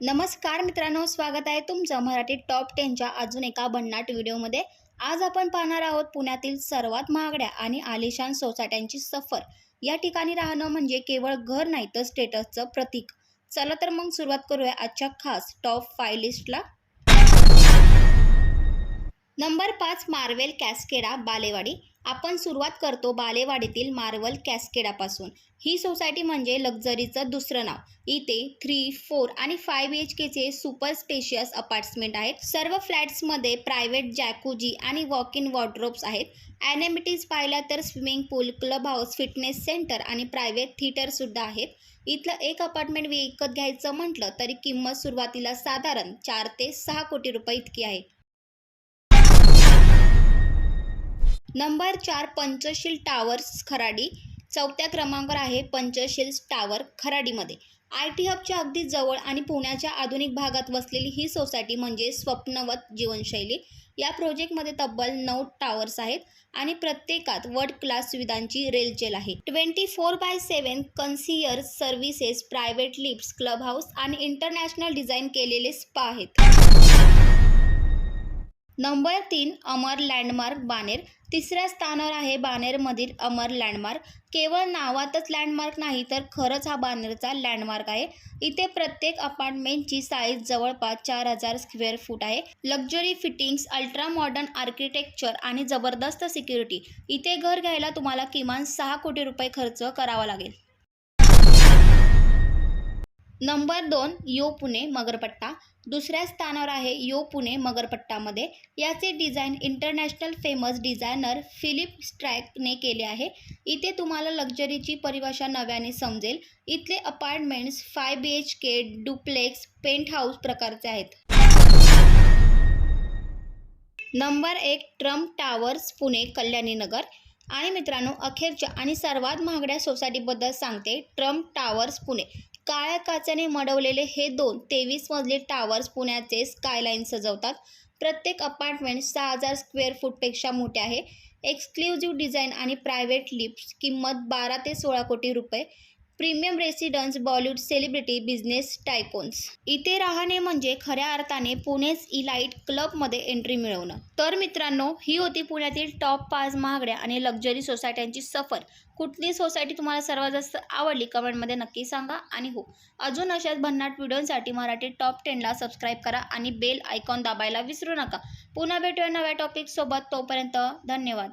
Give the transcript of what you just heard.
नमस्कार मित्रांनो स्वागत आहे तुमचं मराठी टॉप टेनच्या अजून एका भन्नाट व्हिडिओमध्ये. आज आपण पाहणार आहोत पुण्यातील सर्वात महागड्या आणि आलिशान सोसायट्यांची सफर. या ठिकाणी राहणं म्हणजे केवळ घर नाही तर स्टेटसचं प्रतीक. चला तर मग सुरुवात करूया आजच्या खास टॉप फाय लिस्टला. नंबर पाच मार्वेल कॅस्केडा बालेवाडी. आपण सुरुवात करतो बालेवाडीतील मार्वल कॅस्केडापासून. ही सोसायटी म्हणजे लक्झरीचं दुसरं नाव. इथे थ्री फोर आणि फाय बी एच केचे सुपर स्पेशियस अपार्टमेंट आहेत. सर्व फ्लॅट्समध्ये प्रायव्हेट जॅकुजी आणि वॉक इन वॉर्ड्रोब्स आहेत. ॲनेमिटीज पाहिल्या तर swimming pool club house fitness centre आणि प्रायव्हेट थिएटरसुद्धा आहेत. इथलं एक अपार्टमेंट विकत घ्यायचं म्हटलं तरी किंमत सुरुवातीला साधारण चार ते सहा कोटी रुपये इतकी आहे. नंबर चार पंचशील टावर्स खराडी. चौथ्या क्रमांकावर आहे पंचशील टावर खराडीमध्ये. आय टी हबच्या अगदी जवळ आणि पुण्याच्या आधुनिक भागात वसलेली ही सोसायटी म्हणजे स्वप्नवत जीवनशैली. या प्रोजेक्टमध्ये तब्बल नऊ टावर्स आहेत आणि प्रत्येकात वर्ल्ड क्लास सुविधांची रेलचेल आहे. Twenty four by seven concierge services private lifts club house आणि इंटरनॅशनल डिझाईन केलेले स्पा आहेत. नंबर तीन अमर लँडमार्क बानेर. तिसऱ्या स्थानावर आहे बानेरमधील अमर लँडमार्क. केवळ नावातच लँडमार्क नाही तर खरंच हा बानेरचा लँडमार्क आहे. इथे प्रत्येक अपार्टमेंटची साईज जवळपास चार हजार स्क्वेअर फूट आहे. Luxury fittings ultra modern architecture आणि जबरदस्त सिक्युरिटी इथे घर घ्यायला तुम्हाला किमान सहा कोटी रुपये खर्च करावा लागेल. नंबर दोन यो पुणे मगरपट्टा. दुसऱ्या स्थानावर आहे यो पुणे मगरपट्टामध्ये. याचे design international famous designer Philippe स्ट्रॅकने केले आहे. इथे तुम्हाला लक्झरीची परिभाषा नव्याने समजेल. इथले apartments five B H K duplex penthouse प्रकारचे आहेत. नंबर एक ट्रम्प टावर्स पुणे कल्याणीनगर आणि मित्रांनो अखेरच्या आणि सर्वात महागड्या सोसायटीबद्दल सांगते ट्रम्प टावर्स पुणे. काळ्या काचेने मडवलेले हे दोन तेवीस मजली टावर्स पुण्याचे स्कायलाईन सजवतात. प्रत्येक अपार्टमेंट सहा हजार स्क्वेअर फूटपेक्षा मोठे आहे. एक्सक्लुझिव्ह डिझाईन आणि प्रायव्हेट लिफ्ट किंमत बारा ते सोळा कोटी रुपये. Premium residence Bollywood celebrity business tycoons. इथे राहणे म्हणजे खऱ्या अर्थाने पुणेच इलाइट क्लबमध्ये एंट्री मिळवणं. तर मित्रांनो ही होती पुण्यातील टॉप पाच महागड्या आणि लक्झरी सोसायट्यांची सफर. कुठली सोसायटी तुम्हाला सर्वात जास्त आवडली कमेंटमध्ये नक्की सांगा. आणि हो अजून अशाच भन्नाट व्हिडिओसाठी मराठी टॉप टेनला सबस्क्राईब करा आणि बेल आयकॉन दाबायला विसरू नका. पुन्हा भेटूया नव्या टॉपिकसोबत तोपर्यंत धन्यवाद.